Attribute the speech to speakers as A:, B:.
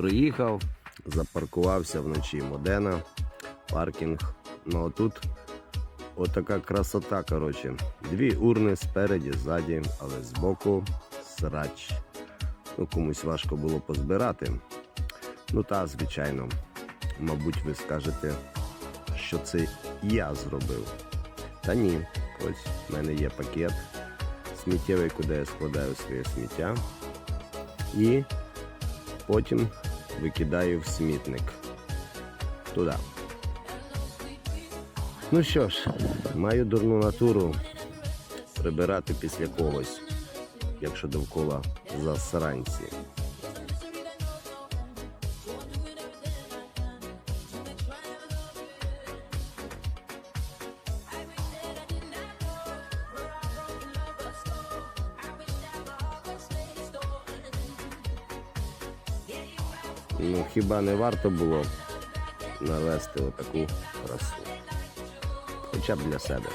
A: Приїхав, запаркувався вночі Модена, паркінг. Ну а тут отака красота, коротше. Дві урни спереді, ззаді, але збоку срач. Ну, комусь важко було позбирати. Ну та, звичайно, мабуть, ви скажете, що це я зробив. Та ні, ось в мене є пакет сміттєвий, куди я складаю своє сміття. І потім викидаю в смітник. Туди. Ну що ж, маю дурну натуру прибирати після когось, якщо довкола засранці. Ну хіба не варто було навести отаку красу? Хоча б для себе.